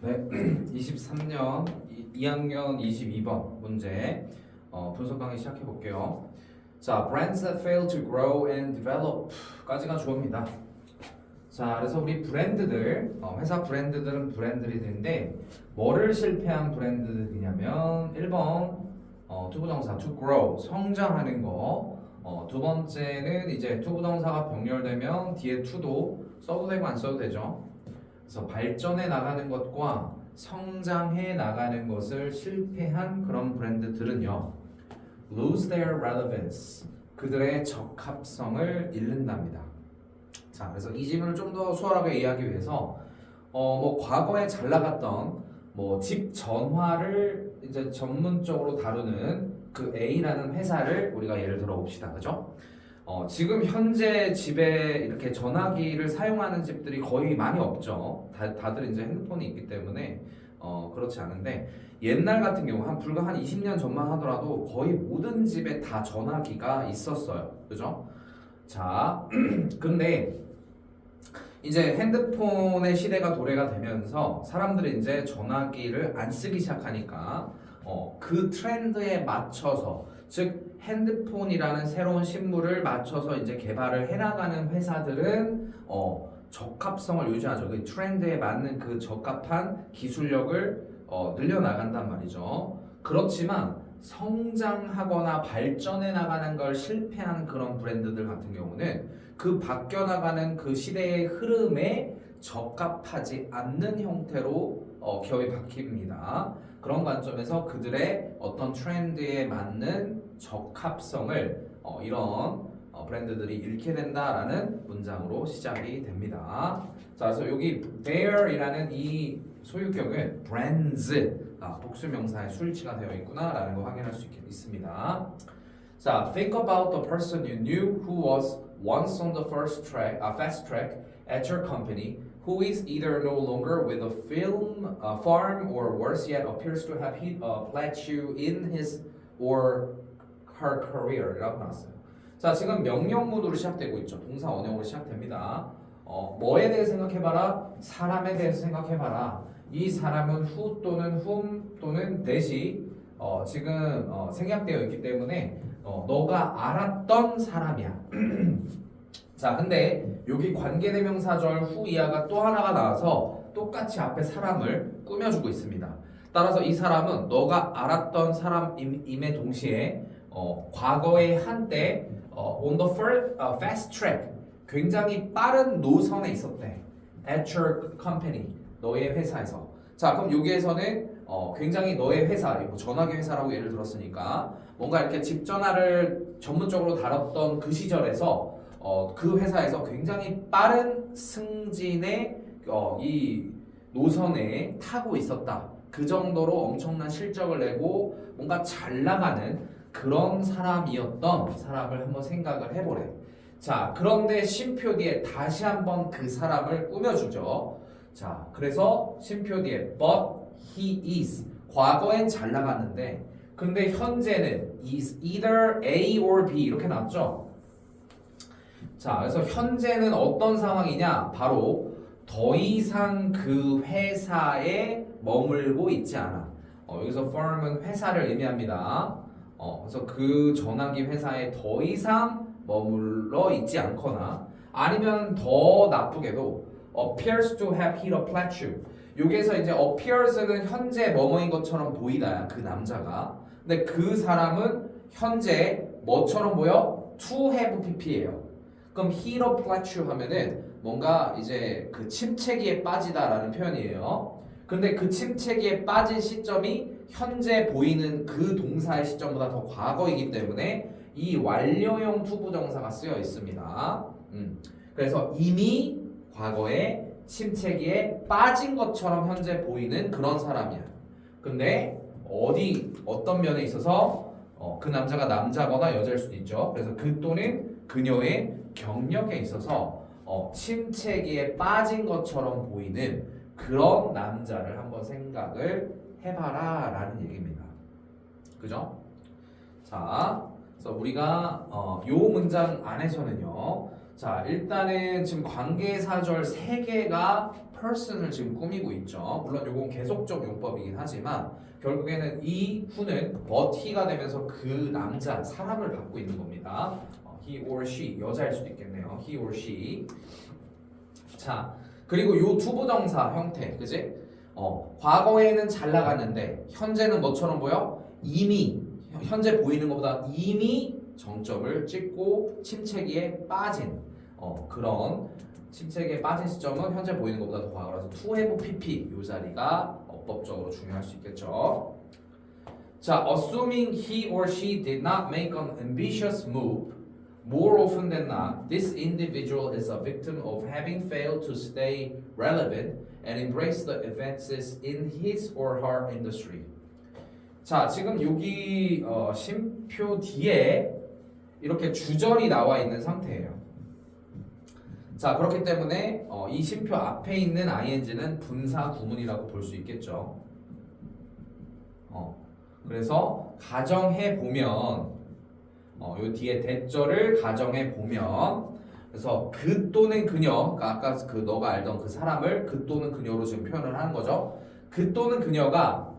네, 23년 2학년 22번 문제 어, 분석 강의 시작해 볼게요. 자, brands that fail to grow and develop까지가 주어입니다. 자, 그래서 우리 브랜드들, 어, 회사 브랜드들은 브랜드들인데 뭐를 실패한 브랜드들이냐면 1번 어, 투부정사 to grow 성장하는 거. 어, 두 번째는 이제 투부정사가 병렬되면 뒤에 to도 써도 되고 안 써도 되죠. 그래서 발전해 나가는 것과 성장해 나가는 것을 실패한 그런 브랜드들은요. lose their relevance. 그들의 적합성을 잃는답니다. 자, 그래서 이 질문을 좀 더 수월하게 이해하기 위해서 어, 뭐 과거에 잘 나갔던 뭐 집 전화를 이제 전문적으로 다루는 그 A라는 회사를 우리가 예를 들어 봅시다. 그죠? 어, 지금 현재 집에 이렇게 전화기를 사용하는 집들이 거의 많이 없죠. 다, 다들 이제 핸드폰이 있기 때문에 어, 그렇지 않은데 옛날 같은 경우 한 불과 한 20년 전만 하더라도 거의 모든 집에 다 전화기가 있었어요. 그죠? 자, 근데 이제 핸드폰의 시대가 도래가 되면서 사람들이 이제 전화기를 안 쓰기 시작하니까 어, 그 트렌드에 맞춰서 즉 핸드폰이라는 새로운 신물을 맞춰서 이제 개발을 해나가는 회사들은 어, 적합성을 유지하죠. 그 트렌드에 맞는 그 적합한 기술력을 어, 늘려나간단 말이죠. 그렇지만 성장하거나 발전해 나가는 걸 실패한 그런 브랜드들 같은 경우는 그 바뀌어 나가는 그 시대의 흐름에 적합하지 않는 형태로 어, 기업이 바뀝니다. 그런 관점에서 그들의 어떤 트렌드에 맞는 적합성을 어, 이런 어, 브랜드들이 잃게 된다라는 문장으로 시작이 됩니다. 자, 그래서 여기 there이라는 이 소유격은 brands 아, 복수명사의 수일치가 되어 있구나라는 거 확인할 수 있, 있습니다. 자, think about the person you knew who was once on the first track, uh, fast track at your company, who is either no longer with a film uh, farm or worse yet appears to have hit a plateau in his or her career이라고 나왔어요. 자, 지금 명령문으로 시작되고 있죠. 동사 원형으로 시작됩니다. 어, 뭐에 대해 생각해봐라? 사람에 대해서 생각해봐라. 이 사람은 who 또는 whom 또는 that이 어, 지금 어, 생략되어 있기 때문에 어, 너가 알았던 사람이야. 자, 근데 여기 관계대명사절 후 이하가 또 하나가 나와서 똑같이 앞에 사람을 꾸며주고 있습니다. 따라서 이 사람은 너가 알았던 사람임에 동시에 어, 과거에 한때 어, on the first, uh, fast track 굉장히 빠른 노선에 있었대. At your company 너의 회사에서. 자, 그럼 여기에서는 어, 굉장히 너의 회사, 뭐 전화기 회사라고 예를 들었으니까 뭔가 이렇게 집 전화를 전문적으로 다뤘던 그 시절에서 어, 그 회사에서 굉장히 빠른 승진의 어, 이 노선에 타고 있었다. 그 정도로 엄청난 실적을 내고 뭔가 잘 나가는 그런 사람이었던 사람을 한번 생각을 해보래. 자, 그런데 쉼표 뒤에 다시 한번 그 사람을 꾸며주죠. 자, 그래서 쉼표 뒤에 but he is 과거엔 잘 나갔는데 근데 현재는 is either A or B 이렇게 나왔죠. 자, 그래서 현재는 어떤 상황이냐? 바로 더 이상 그 회사에 머물고 있지 않아. 어, 여기서 firm은 회사를 의미합니다. 어, 그래서 그 전화기 회사에 더 이상 머물러 있지 않거나 아니면 더 나쁘게도 appears to have hit a plateau. 여기에서 이제 appears는 현재 뭐뭐인 것처럼 보이다야 그 남자가. 근데 그 사람은 현재 뭐처럼 보여? to have pp예요. 그럼 hit a plateau 하면은 뭔가 이제 그 침체기에 빠지다라는 표현이에요. 근데 그 침체기에 빠진 시점이 현재 보이는 그 동사의 시점보다 더 과거이기 때문에 이 완료형 투부정사가 쓰여 있습니다. 음. 그래서 이미 과거에 침체기에 빠진 것처럼 현재 보이는 그런 사람이야. 근데 어디 어떤 면에 있어서 어, 그 남자가 남자거나 여자일 수도 있죠. 그래서 그 또는 그녀의 경력에 있어서 어, 침체기에 빠진 것처럼 보이는 그런 남자를 한번 생각을 해봐라 라는 얘기입니다. 그죠? 자, 그래서 우리가 어, 요 문장 안에서는요. 자, 일단은 지금 관계사절 세 개가 person을 지금 꾸미고 있죠. 물론 이건 계속적 용법이긴 하지만 결국에는 이 who는 but he가 되면서 그 남자 사람을 갖고 있는 겁니다. 어, he or she 여자일 수도 있겠네요. he or she. 자 그리고 요 투부정사 형태, 그지? 어 과거에는 잘 나갔는데 현재는 뭐처럼 보여? 이미 현재 보이는 것보다 이미 정점을 찍고 침체기에 빠진 어 그런 침체기에 빠진 시점은 현재 보이는 것보다 더 과거라서 have pp 요 자리가 어법적으로 중요할 수 있겠죠. 자, assuming he or she did not make an ambitious move, more often than not, this individual is a victim of having failed to stay relevant and embrace the advances in his or her industry. 자, 지금 여기 어, 심표 뒤에 이렇게 주절이 나와 있는 상태예요. 자, 그렇기 때문에 어, 이 심표 앞에 있는 ing는 분사 구문이라고 볼 수 있겠죠. 어, 그래서 가정해 보면 어, 요 뒤에 대절을 가정해 보면 그래서 그 또는 그녀 그러니까 아까 그 너가 알던 그 사람을 그 또는 그녀로 지금 표현을 하는 거죠. 그 또는 그녀가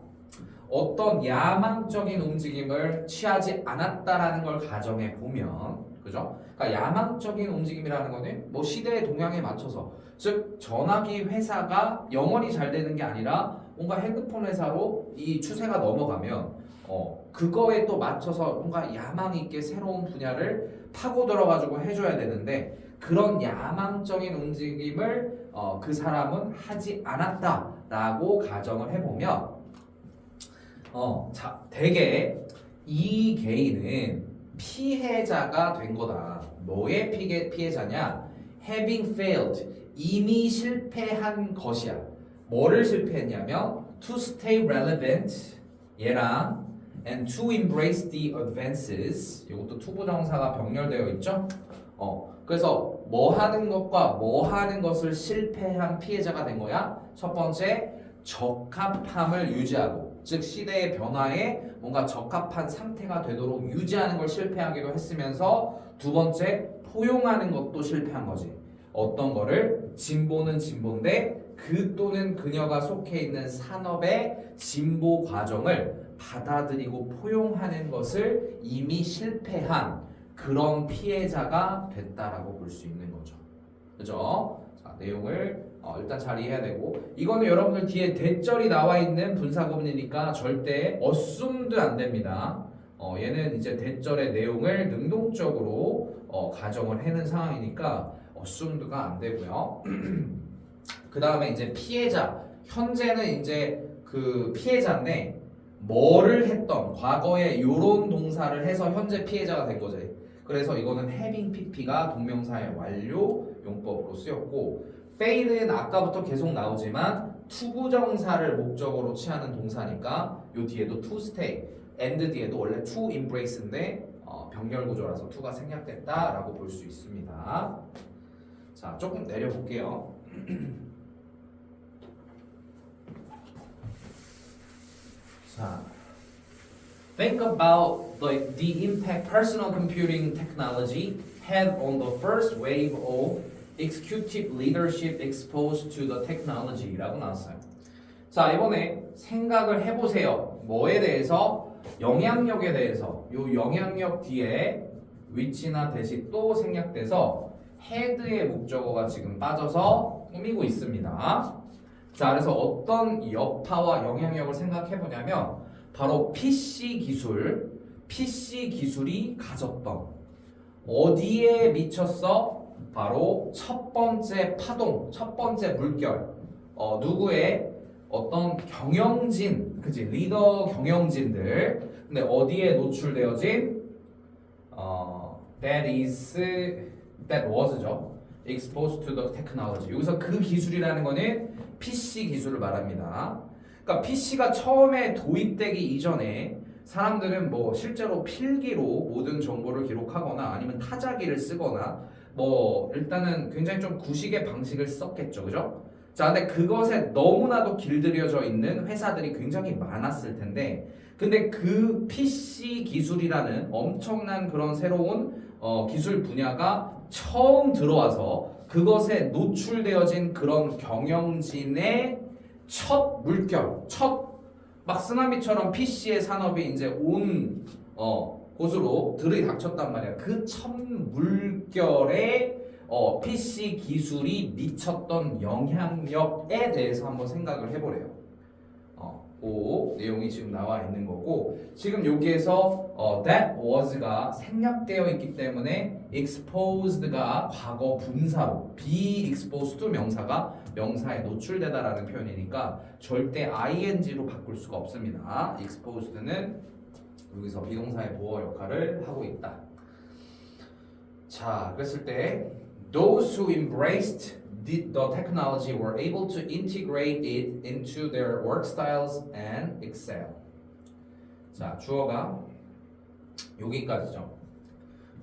어떤 야망적인 움직임을 취하지 않았다라는 걸 가정해 보면 그죠? 그러니까 야망적인 움직임이라는 거는 뭐 시대의 동향에 맞춰서 즉 전화기 회사가 영원히 잘 되는 게 아니라 뭔가 핸드폰 회사로 이 추세가 넘어가면 어 그거에 또 맞춰서 뭔가 야망 있게 새로운 분야를 파고 들어가지고 해줘야 되는데 그런 야망적인 움직임을 어, 그 사람은 하지 않았다라고 가정을 해보면 어, 자, 대개 이 개인은 피해자가 된 거다. 뭐의 피해, 피해자냐? having failed. 이미 실패한 것이야. 뭐를 실패했냐면 to stay relevant 얘랑 and to embrace the advances 이것도 투부정사가 병렬되어 있죠. 어 그래서 뭐 하는 것과 뭐 하는 것을 실패한 피해자가 된 거야. 첫 번째 적합함을 유지하고 즉 시대의 변화에 뭔가 적합한 상태가 되도록 유지하는 걸 실패하기도 했으면서 두 번째 포용하는 것도 실패한 거지. 어떤 거를 진보는 진보인데 그 또는 그녀가 속해 있는 산업의 진보 과정을 받아들이고 포용하는 것을 이미 실패한 그런 피해자가 됐다라고 볼 수 있는 거죠. 그죠? 자, 내용을 어, 일단 잘 이해해야 되고 이거는 여러분들 뒤에 대절이 나와 있는 분사구문이니까 절대 어쏨도 안 됩니다. 어, 얘는 이제 대절의 내용을 능동적으로 어, 가정을 해는 상황이니까 어쏨도가 안 되고요. 그 다음에 이제 피해자 현재는 이제 그 피해자인데 뭐를 했던 과거에 요런 동사를 해서 현재 피해자가 된 거지. 그래서 이거는 having pp가 동명사의 완료 용법으로 쓰였고 fail은 아까부터 계속 나오지만 투부정사를 목적으로 취하는 동사니까 요 뒤에도 to stay, and 뒤에도 원래 to embrace인데 어, 병렬 구조라서 to가 생략됐다라고 볼 수 있습니다. 자, 조금 내려볼게요. 자, think about the, the impact personal computing technology had on the first wave of executive leadership exposed to the technology라고 나왔어요. 자, 이번에 생각을 해보세요. 뭐에 대해서? 영향력에 대해서. 요 영향력 뒤에 위치나 대시 또 생략돼서 헤드의 목적어가 지금 빠져서 꾸미고 있습니다. 자, 그래서 어떤 여파와 영향력을 생각해 보냐면 바로 PC 기술, PC 기술이 가졌던 어디에 미쳤어? 바로 첫 번째 파동, 첫 번째 물결. 어, 누구의 어떤 경영진, 그지 리더 경영진들. 근데 어디에 노출되어진? 어, that is, that was죠. Exposed to the technology. 여기서 그 기술이라는 거는 PC 기술을 말합니다. 그러니까 PC가 처음에 도입되기 이전에 사람들은 뭐 실제로 필기로 모든 정보를 기록하거나 아니면 타자기를 쓰거나 뭐 일단은 굉장히 좀 구식의 방식을 썼겠죠, 그죠? 자, 근데 그것에 너무나도 길들여져 있는 회사들이 굉장히 많았을 텐데, 근데 그 PC 기술이라는 엄청난 그런 새로운 어, 기술 분야가 처음 들어와서 그것에 노출되어진 그런 경영진의 첫 물결, 첫 막 쓰나미처럼 PC의 산업이 이제 온 어, 곳으로 들이닥쳤단 말이야. 그 첫 물결에 어, PC 기술이 미쳤던 영향력에 대해서 한번 생각을 해보래요. 어, 그 내용이 지금 나와 있는 거고 지금 여기에서 어, that was가 생략되어 있기 때문에 exposed가 과거 분사로 be exposed 명사가 명사에 노출되다라는 표현이니까 절대 ing로 바꿀 수가 없습니다. exposed는 여기서 비동사의 보어 역할을 하고 있다. 자, 그랬을 때 those who embraced the, the technology were able to integrate it into their work styles and excel. 자, 주어가 여기까지죠.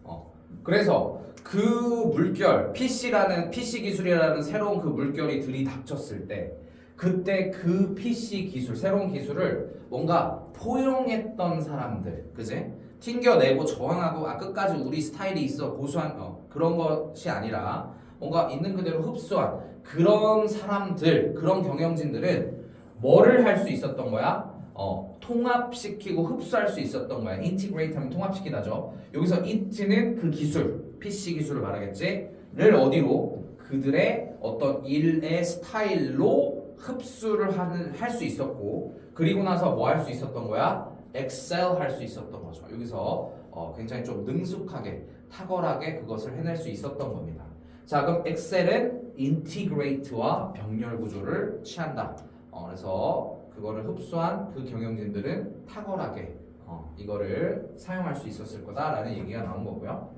어. 그래서 그 물결, PC라는 PC 기술이라는 새로운 그 물결이 들이닥쳤을 때 그때 그 PC 기술, 새로운 기술을 뭔가 포용했던 사람들, 그지? 튕겨내고 저항하고 아 끝까지 우리 스타일이 있어 고수한 어, 그런 것이 아니라 뭔가 있는 그대로 흡수한 그런 사람들, 그런 경영진들은 뭐를 할 수 있었던 거야? 어, 통합시키고 흡수할 수 있었던 거야. 인티그레이트 하면 통합시키다죠. 여기서 it는 그 기술, PC 기술을 말하겠지. 를 어디로? 그들의 어떤 일의 스타일로 흡수를 하는 할 수 있었고 그리고 나서 뭐 할 수 있었던 거야? excel 할수 있었던 거죠. 여기서 어, 굉장히 좀 능숙하게 탁월하게 그것을 해낼 수 있었던 겁니다. 자, 그럼 excel은 integrate와 병렬 구조를 취한다. 어, 그래서 그거를 흡수한 그 경영진들은 탁월하게 어, 이거를 사용할 수 있었을 거다라는 얘기가 나온 거고요.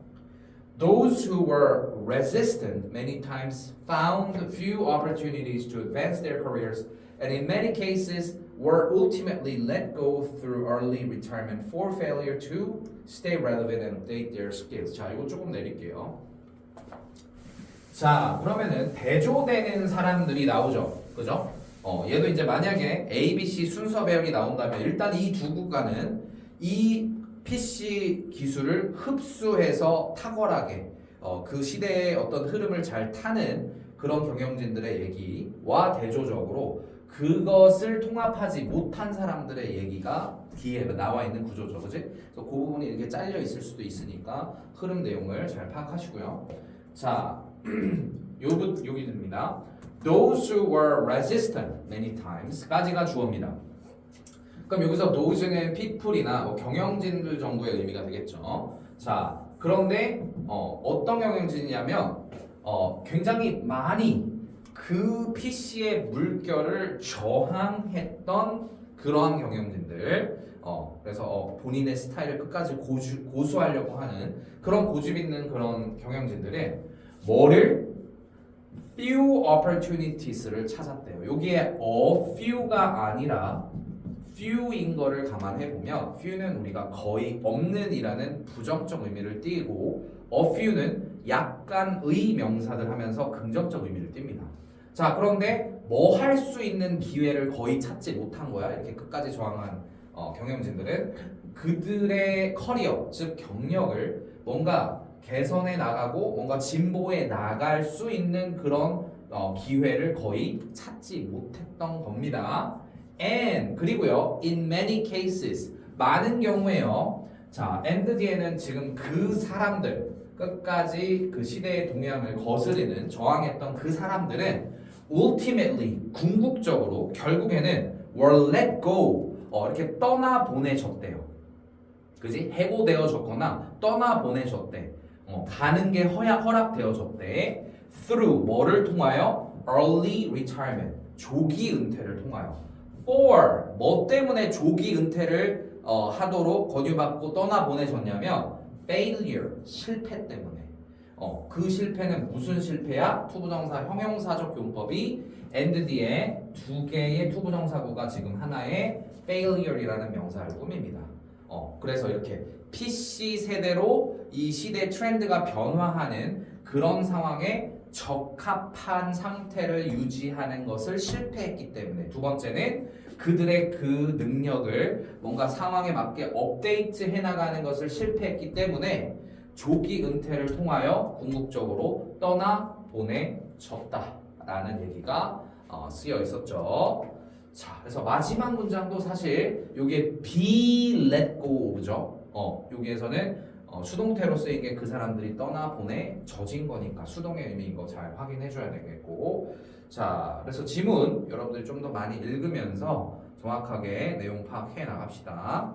Those who were resistant many times found few opportunities to advance their careers and in many cases were ultimately let go through early retirement for failure to stay relevant and update their skills. 자, 이거 조금 내릴게요. 자, 그러면은 대조되는 사람들이 나오죠. 그죠? 어, 얘도 이제 만약에 A, B, C 순서 배열이 나온다면 일단 이 두 국가는 이 PC 기술을 흡수해서 탁월하게 어, 그 시대의 어떤 흐름을 잘 타는 그런 경영진들의 얘기와 대조적으로 그것을 통합하지 못한 사람들의 얘기가 뒤에 나와 있는 구조죠, 그지? 그 부분이 이렇게 잘려 있을 수도 있으니까 흐름 내용을 잘 파악하시고요. 자, 요부 여기입니다. Those who were resistant many times까지가 주어입니다. 그럼 여기서 those는 people이나 뭐 경영진들 정도의 의미가 되겠죠. 자, 그런데 어, 어떤 경영진이냐면 어, 굉장히 많이 그 PC의 물결을 저항했던 그러한 경영진들. 어, 그래서 어, 본인의 스타일을 끝까지 고주, 고수하려고 하는 그런 고집 있는 그런 경영진들은 뭐를 few opportunities를 찾았대요. 여기에 a few가 아니라 few인 거를 감안해 보면 few는 우리가 거의 없는이라는 부정적 의미를 띠고 a few는 약간의 명사들 하면서 긍정적 의미를 띱니다. 자 그런데 뭐 할 수 있는 기회를 거의 찾지 못한 거야. 이렇게 끝까지 저항한 어, 경영진들은 그들의 커리어 즉 경력을 뭔가 개선해 나가고 뭔가 진보해 나갈 수 있는 그런 어, 기회를 거의 찾지 못했던 겁니다. And 그리고요, in many cases 많은 경우에요. 자, and 뒤에는 지금 그 사람들 끝까지 그 시대의 동향을 거스르는 저항했던 그 사람들은 ultimately 궁극적으로 결국에는 were let go 어, 이렇게 떠나 보내졌대요. 그지? 해고되어졌거나 떠나 보내졌대. 어, 가는 게 허약 허락되어졌대. through 뭐를 통하여 early retirement 조기 은퇴를 통하여 for 뭐 때문에 조기 은퇴를 어, 하도록 권유받고 떠나 보내졌냐면 failure 실패 때문에 어, 그 실패는 무슨 실패야? 투부정사 형용사적 용법이 and 뒤에 두 개의 투부정사구가 지금 하나의 failure이라는 명사를 꾸밉니다. 어, 그래서 이렇게 PC 세대로 이 시대 트렌드가 변화하는 그런 상황에 적합한 상태를 유지하는 것을 실패했기 때문에 두 번째는 그들의 그 능력을 뭔가 상황에 맞게 업데이트 해 나가는 것을 실패했기 때문에 조기 은퇴를 통하여 궁극적으로 떠나 보내졌다라는 얘기가 어, 쓰여 있었죠. 자, 그래서 마지막 문장도 사실 여기에 be let go죠. 어, 여기에서는 어, 수동태로 쓰인 게 그 사람들이 떠나 보내 젖인 거니까 수동의 의미인 거 잘 확인해 줘야 되겠고. 자, 그래서 지문 여러분들이 좀 더 많이 읽으면서 정확하게 내용 파악해 나갑시다.